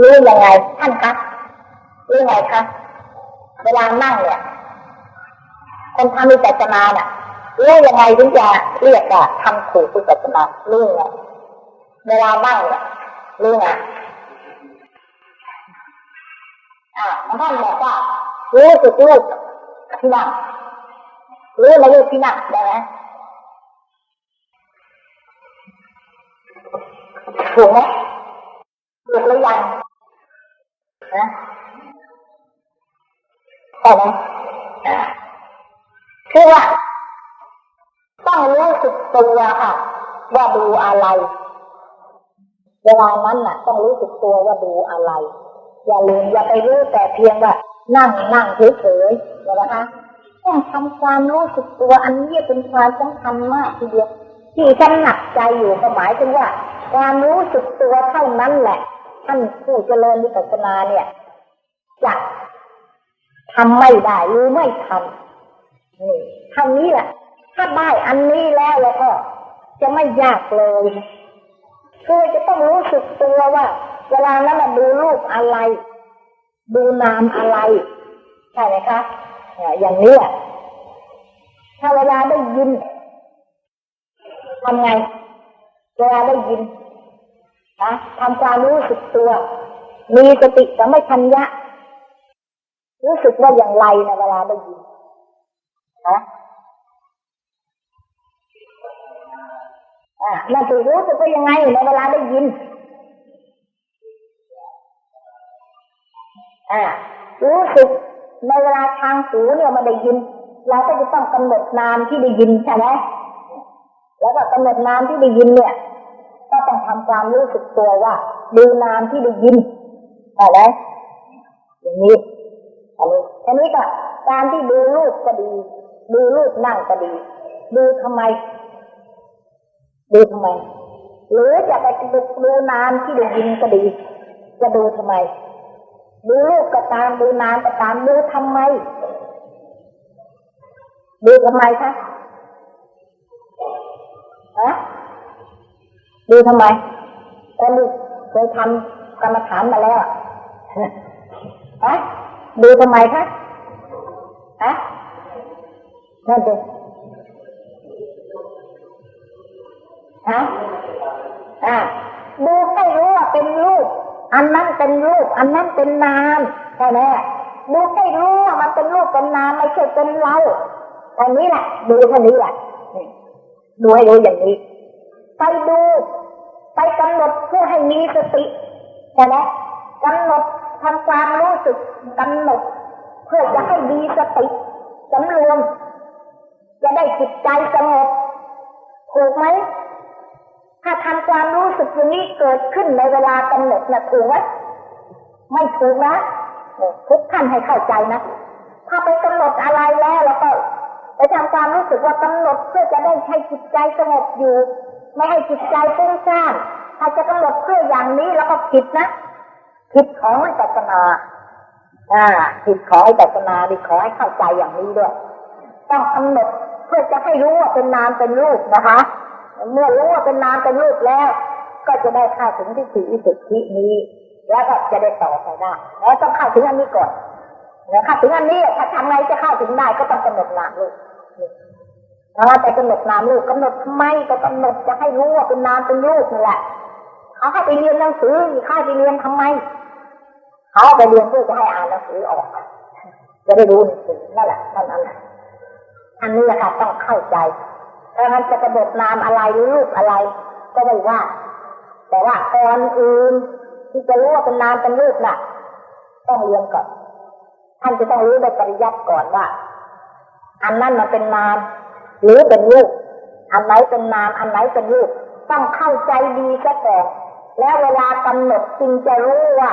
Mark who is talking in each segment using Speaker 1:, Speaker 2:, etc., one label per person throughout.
Speaker 1: รู้ยังไงท่านคะรู้ยังไงคะเวลานั่งเนี่ย คนทำวิปัสสนาน่ะรู้ยังไงถึงจะเรียกว่าทำถูกวิปัสสนารู้ยังไงเวลานั่งเนี่ยรู้ไงอ่าท่านบอกว่ารู้สึกรูปที่นั่งรู้ในรูปที่นั่งได้ไหมถูกไหมถูกหรือยัง นะใช่ไหมคือว่าต้องรู้สึกตัวค่ะ ว่าดูอะไร เวลานั้นน่ะ ต้องรู้สึกตัวว่าดูอะไร อย่าลืมอย่าไปรู้แต่เพียงว่า นั่งนั่งเฉยๆนะคะต้องทำความรู้สึกตัวอันนี้เป็นความสำคัญมากทีเดียวที่ฉันหนักใจอยู่ก็หมายถึงว่า ความรู้สึกตัวเท่านั้นแหละ ท่านผู้เจริญวิปัสสนาเนี่ย จะทำไม่ได้หรือไม่ทำนี่ท่านี้แหละถ้าได้อันนี้แล้วแล้วก็ จะไม่ยากเลยคือจะต้องรู้สึกตัวว่า เวลานั้นเราดูรูปอะไร ดูนามอะไรใช่ไหมคะอย่างนี้ถ้าเวลาได้ยินทำไง เวลาได้ยิน นะทำความรู้สึกตัว มีสติแต่ไม่ทัญญะ รู้สึกว่าอย่างไรนะเวลาได้ยินนะอ่านั่นคือรู้สึกว่ายังไงในเวลาได้ยินอ่ารู้สึกในเวลาทางหูเนี่ยมันได้ยิน เราก็จะต้องกำหนดนามที่ได้ยินใช่ไหมแล้วก็กำหนดนามที่ได้ยินเนี่ย ก็ต้องทำความรู้สึกตัวว่าดูนามที่ได้ยินใช่ไหมอย่างนี้อันนี้อันนี้ก็การที่ดูรูปก็ดี ดูรูปนั่งก็ดี ดูทำไม ดูทำไม หรือจะไปดูดูนามที่ได้ยินก็ดี จะดูทำไม ดูรูปก็ตามดูนามก็ตามดูทำไม ดูทำไมคะฮะ ดูทำไมคนดูเคยทำกรรมฐานมาแล้วฮะดูทำไมคะฮะนั่นเองฮะอ่าดูให้รู้ว่าเป็นรูป อันนั้นเป็นรูป อันนั้นเป็นนามใช่ไหมดูให้รู้ว่ามันเป็นรูปเป็นนามไม่ใช่เป็นเราอันนี้แหละ ดูแค่นี้แหละดูให้รู้อย่างนี้ ไปดู ไปกำหนดเพื่อให้มีสติใช่ไหมกำหนดทำความรู้สึกกำหนด เพื่อจะให้มีสติสำรวม จะได้จิตใจสงบถูกไหมถ้าทำความรู้สึกอย่างนี้เกิดขึ้นในเวลากำหนดนะถูกไหมไม่ถูกนะทุกท่านให้เข้าใจนะถ้าไปกำหนดอะไรแล้วแล้วก็ไปทำความรู้สึกว่ากำหนดเพื่อจะได้ให้จิตใจสงบอยู่ ไม่ให้จิตใจฟุ้งซ่านถ้าจะกำหนดเพื่ออย่างนี้แล้วก็ผิดนะผิดของวิปัสสนาอ่าผิดของวิปัสนาดิขอให้เข้าใจอย่างนี้ด้วย ต้องกำหนดเพื่อจะให้รู้ว่าเป็นนามเป็นรูปนะคะ เมื่อรู้ว่าเป็นนามเป็นรูปแล้ว ก็จะได้เข้าถึงที่สี่สุทธินี้ แล้วก็จะได้ต่อไปได้แล้วต้องเข้าถึงอันนี้ก่อนเข้าถึงอันนี้ถ้าทำไงจะเข้าถึงได้ก็ต้องกำหนดนามรูป เราแต่กำหนดนามรูปกำหนดทำไมก็กำหนดจะให้รู้ว่าเป็นนามเป็นรูปนี่แหละเขาให้ไปเรียนหนังสือเขาไปเรียนทำไมเขาไปเรียนเพื่อจะให้อ่านหนังสือออกจะได้รู้หนังสือนั่นแหละนั่นนั่นอันนี้แหละคะต้องเข้าใจถ้ามันจะกระโดนามอะไรหรือรูปอะไร ก็ไม่ว่า แต่ว่าก่อนอื่นที่จะรู้ว่าเป็นนามเป็นรูปน่ะ ต้องเรียนก่อนท่านจะต้องรู้โดยปริยัติก่อนว่า อันนั้นมันเป็นนาม หรือเป็นรูปอันไหนเป็นนามอันไหนเป็นรูปต้องเข้าใจดีซะก่อนแล้วเวลากำหนดจึงจะรู้ว่า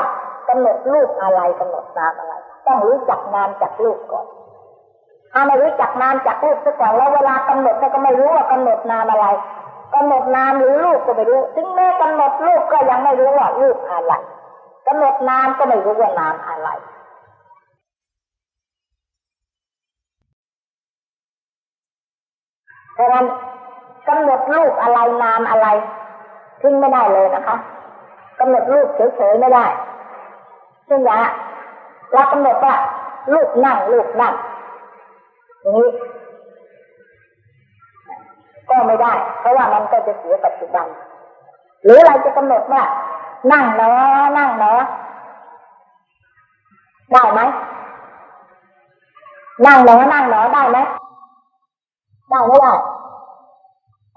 Speaker 1: กำหนดรูปอะไรกำหนดนามอะไร ต้องรู้จักนามจากรูปก่อนถ้าไม่รู้จักนามจากรูปซะก่อนแล้วเวลากำหนดก็ไม่รู้ว่ากำหนดนามอะไรกำหนดนามหรือรูปก็ไม่รู้ ถึงแม้กำหนดรูปก็ยังไม่รู้ว่ารูปอะไรกำหนดนามก็ไม่รู้ว่านามอะไรเพ ราะนั้นกำหนดรูปอะไรนามอะไรทิ้งไม่ได้เลยนะคะกำหนดรูปเฉยๆไม่ได้ช่นอย่างเรากำหนดว่าลูกนั่งลูกนั่งอย่างนี้ก็ไม่ได้ เพราะว่ามันก็จะเสียปัจจุบัน หรือเราจะกำหนดว่านั่งเนาะนั่งเนาะได้ไหมนั่งเนาะนั่งเนาะได้ไหมได้ไม่ได้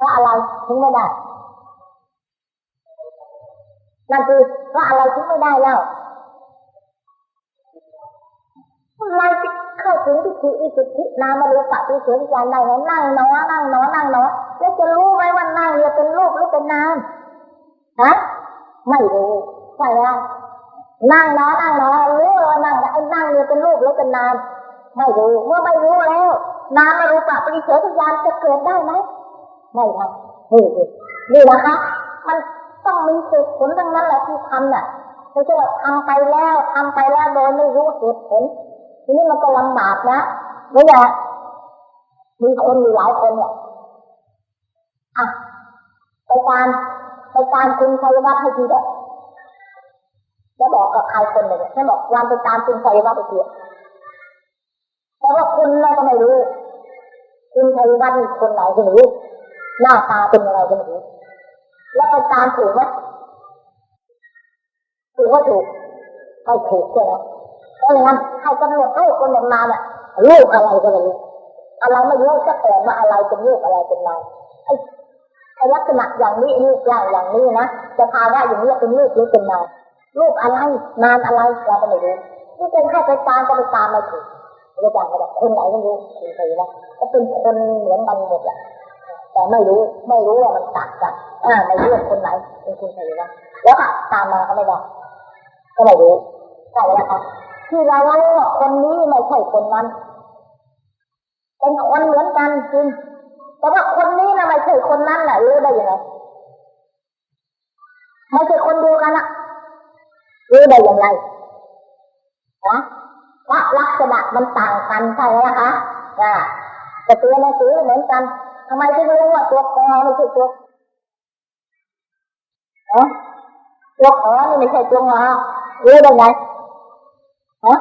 Speaker 1: ราะอะไรถึงไม่ได้นั่นคือเพราะอะไรถึงไม่ได้แล้วเราเข้าถึงทิฏฐิอิสุทธินามารู้ปัจจุบันใจได้ไหมนั่งเนาะนั่งเนาะนั่งเนาะแล้วจะรู้ไหมว่านั่งเนี่ยเป็นรูปหรือเป็นนามฮะไม่รู้ใช่ไหมนั่งเนาะนั่งเนาะรู้ว่านั่งไอ้นั่งเนี่ยเป็นรูปหรือเป็นนามไม่รู้เมื่อไม่รู้แล้วนามมารู้ปัจจุบันญาณจะเกิดได้ไหม ไม่ได้นี่นี่นะคะมันต้องมีเหตุผลทั้งนั้นแหละที่ทำน่ะไม่ใช่ว่าทำไปแล้วทำไปแล้วโดยไม่รู้เหตุผลทีนี้มันก็ลำบากนะไม่อยากมีคนอยู่หลายคนเนี่ยอะไปตามไปตามคุณชัยวัฒน์ให้ทีเดียวจะบอกกับใครคนหนึ่งฉันบอกวันไปตามคุณชัยวัฒน์ไปทีแต่ว่าคุณเราก็ไม่รู้ คุณชัยวัฒน์มีคนไหนก็ไม่รู้ หน้าตาเป็นอะไรก็ไม่รู้แล้วไปตามถูกไหมถูกว่าถูกไม่ถูกใช่ไหมเพราะงั้นให้กำหนดรูปคนหนึ่งมาเนี่ยรูปอะไรก็ไม่รู้อะไรไม่รู้จะแต่ว่าอะไรเป็นรูปอะไรเป็นนามไอ้ลักษณะอย่างนี้รูปร่างอย่างนี้นะจะพาว่าอย่างนี้เป็นรูปหรือเป็นนามรูปอะไรนามอะไรเราก็ไม่รู้ที่เป็นแค่ไปตามก็ไปตามไม่ถูกไม่ได้ไม่ได้คนไหนไม่รู้คุณเคยนะก็เป็นคนเหมือนกันหมดแหละ แต่ไม่รู้ไม่รู้ว่ามันต่างกันอ่าไม่รู้ว่าคนไหนเป็นคุณเคยนะแล้วก็ตามมาก็ไม่ได้ก็ไม่รู้ใช่ไหมคะที่เรารู้ว่าคนนี้ไม่ใช่คนนั้นเป็นคนเหมือนกันจริงแต่ว่าคนนี้นะไม่ใช่คนนั้นน่ะรู้ได้ยังไงไม่ใช่คนเดียวกันอะรู้ได้ย่างไรนะว่าลักษณะมันต่างกันใช่ไหมคะอ่าแต่ตัวหนังสือเหมือนกัน ทำไมถึงรู้ว่าตัวคอไม่ใช่ตัวเนาะตัวขอนี่ไม่ใช่ตัวงอรู้ได้ไงฮะ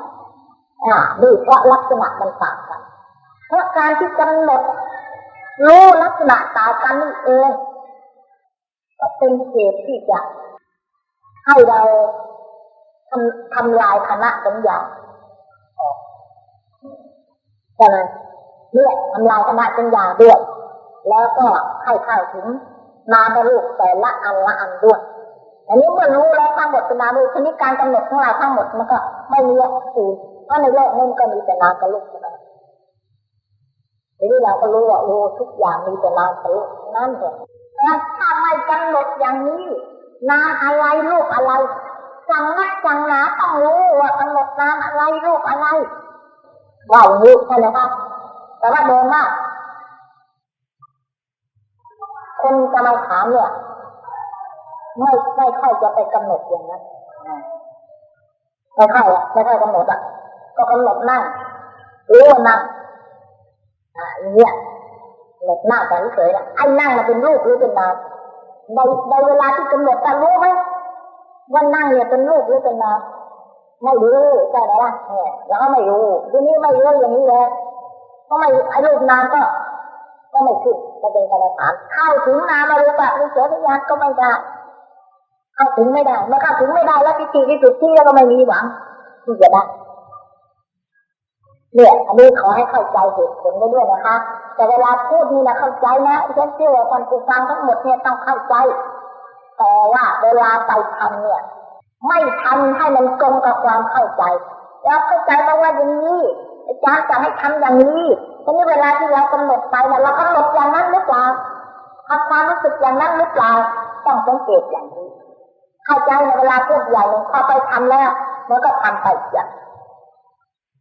Speaker 1: อ่าดูเพราะลักษณะมันต่างกัน เพราะการที่กำหนดรู้ลักษณะต่างกันนี่เองก็เป็นเหตุที่จะให้เราทำทำลายคณะสัญญาออกใช่ไหมเนี่ยทำลายคณะสัญญาด้วย แล้วก็ให้เข้าถึงนามรูปแต่ละอันละอันด้วยอันนี้เมื่อรู้แล้วทั้งหมดเป็นนามรูปชนิดการกำหนดของเราทั้งหมดมันก็ไม่มีอื่นเพราะในโลกนี้มันก็มีแต่นามกับรูปเท่านั้นทีนี้เราก็รู้ว่าโอ้ทุกอย่างมีแต่นามกับรูปนั่นเองถ้าไม่กำหนดอย่างนี้นามอะไรรูปอะไรจังนักจังหนาต้องรู้ว่ากำหนดนามอะไรรูปอะไรว่าอย่างนี้ใช่ไหมครับแต่ว่าเดินมาก คนกรรมฐานเนี่ย ไม่ไม่ค่อยจะไปกำหนดอย่างนั้นไม่ค่อยอะไม่ค่อยกำหนดอะก็กำหนดนั่งรู้ว่านั่งอ่าอย่างเงี้ยกำหนดนั่งแต่เฉยๆอะไอ้นั่งมันเป็นรูปหรือเป็นนามในในเวลาที่กำหนดจะรู้ไหมว่านั่งเนี่ยเป็นรูปหรือเป็นนามไม่รู้ใช่ไหมล่ะเนี่ยแล้วก็ไม่รู้ทีนี้ไม่รู้อย่างนี้เลยเพราะไม่ไอ้รูปนามก็ ก็ไม่ขึ้นจะเป็นกรรมฐานเข้าถึงนามรูปะวิเศษญาณก็ไม่ได้เข้าถึงไม่ได้เมื่อเข้าถึงไม่ได้แล้วปิติที่สุดที่แล้วก็ไม่มีหวังที่จะได้เนี่ยอันนี้ขอให้เข้าใจเหตุผลไว้ด้วยนะคะ แต่เวลาพูดนี่นะเข้าใจนะฉันเชื่อว่าท่านผู้ฟังทั้งหมดเนี่ยต้องเข้าใจแต่ว่าเวลาไปทำเนี่ย ไม่ทำให้มันตรงกับความเข้าใจเราเข้าใจมาว่าอย่างนี้อาจารย์จะให้ทำอย่างนี้ ทีนี้เวลาที่เรากำหนดไปเนี่ยเรากำหนดอย่างนั้นหรือเปล่าทำความรู้สึกอย่างนั้นหรือเปล่าต้องสังเกตอย่างนี้เข้าใจในเวลาพูดใหญ่หนึ่งพอไปทำแล้วมันก็ทำไปอย่าง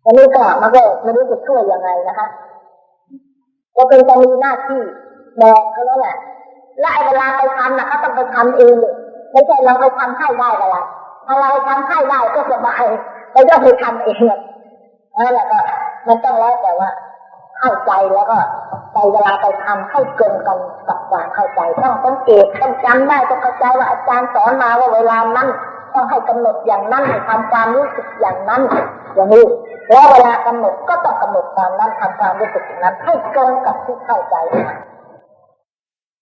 Speaker 1: อันนี้ก็มันก็ไม่รู้จะช่วยยังไงนะคะก็เป็นจะมีหน้าที่บอกเขาแล้วแหละและไอ้เวลาไปทำนะเขาต้องไปทำเองไม่ใช่เราไปทำให้ได้อะไรถ้าเราทำให้ได้ก็สบายเราก็ไปทำเองนั่นแหละก็มันต้องแล้วแต่ว่า เข้าใจแล้วก็ในเวลาไปทำให้เกินกันกับความเข้าใจต้องสังเกตต้องจำได้ต้องเข้าใจว่าอาจารย์สอนมาว่าเวลานั้นต้องให้กำหนดอย่างนั้นให้ทำความรู้สึกอย่างนั้นอย่างนี้แล้วเวลากำหนดก็ต้องกำหนดตามนั้นทำความรู้สึกอย่างนั้นให้ตรงกับที่เข้าใจ